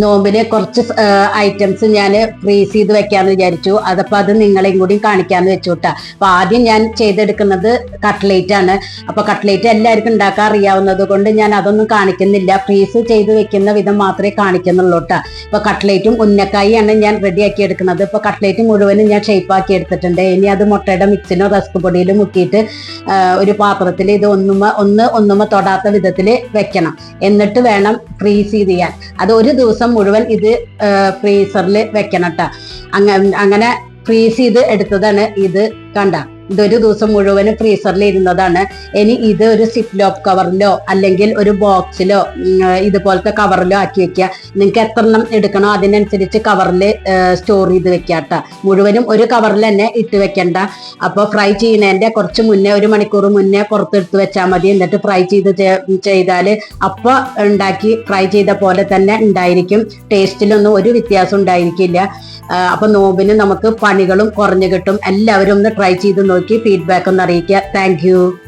നോമ്പിന് കുറച്ച് ഐറ്റംസ് ഞാൻ ഫ്രീസ് ചെയ്ത് വെക്കാന്ന് വിചാരിച്ചു. അതപ്പോ അത് നിങ്ങളെയും കൂടി കാണിക്കാന്ന് വെച്ചുട്ടാ. അപ്പൊ ആദ്യം ഞാൻ ചെയ്തെടുക്കുന്നത് കട്ട്ലേറ്റ് ആണ്. അപ്പൊ കട്ട്ലേറ്റ് എല്ലാവർക്കും ഉണ്ടാക്കാൻ അറിയാവുന്നത് കൊണ്ട് ഞാൻ അതൊന്നും കാണിക്കുന്നില്ല. ഫ്രീസ് ചെയ്ത് വെക്കുന്ന വിധം മാത്രമേ കാണിക്കുന്നുള്ളൂ കേട്ടോ ഇപ്പൊ കട്ട്ലേറ്റും ഉന്നക്കായാണ് ഞാൻ റെഡിയാക്കി എടുക്കുന്നത്. ഇപ്പൊ കട്ട്ലേറ്റ് മുഴുവനും ഞാൻ ഷേപ്പ് ആക്കി എടുത്തിട്ടുണ്ട്. ഇനി അത് മുട്ടയുടെ മിക്സിനോ റസ്ക് പൊടിയിലോ മുക്കിയിട്ട് ഒരു പാത്രത്തിൽ ഇത് ഒന്നുമ ഒന്ന് ഒന്നുമ തൊടാത്ത വിധത്തിൽ വെക്കണം. എന്നിട്ട് വേണം ഫ്രീസ് ചെയ്യാൻ. അത് ഒരു ദിവസം മുഴുവൻ ഇത് ഫ്രീസറിൽ വെക്കണം കേട്ടോ അങ്ങനെ ഫ്രീസ് ചെയ്ത് എടുത്തതാണ് ഇത് കണ്ട. ഇതൊരു ദിവസം മുഴുവനും ഫ്രീസറിൽ ഇരുന്നതാണ്. ഇനി ഇത് ഒരു സിപ്പ് ലോക്ക് കവറിലോ അല്ലെങ്കിൽ ഒരു ബോക്സിലോ ഇതുപോലത്തെ കവറിലോ ആക്കി വെക്കുക നിങ്ങൾക്ക് എത്ര എണ്ണം എടുക്കണോ അതിനനുസരിച്ച് കവറിൽ സ്റ്റോർ ചെയ്ത് വെക്കാട്ട. മുഴുവനും ഒരു കവറിൽ തന്നെ ഇട്ട് വെക്കണ്ട. അപ്പോൾ ഫ്രൈ ചെയ്യുന്നതിന്റെ കുറച്ച് മുന്നേ ഒരു മണിക്കൂർ മുന്നേ പുറത്തെടുത്ത് വെച്ചാൽ മതി. എന്നിട്ട് ഫ്രൈ ചെയ്ത് ചെയ്താൽ അപ്പോൾ ഉണ്ടാക്കി ഫ്രൈ ചെയ്ത പോലെ തന്നെ ഉണ്ടായിരിക്കും. ടേസ്റ്റിലൊന്നും ഒരു വ്യത്യാസം ഉണ്ടായിരിക്കില്ല. അപ്പൊ നോമ്പിന് നമുക്ക് പണികളും കുറഞ്ഞു കിട്ടും. എല്ലാവരും ഒന്ന് ട്രൈ ചെയ്ത് നോക്കി ഫീഡ്ബാക്ക് ഒന്ന് അറിയിക്കുക. താങ്ക്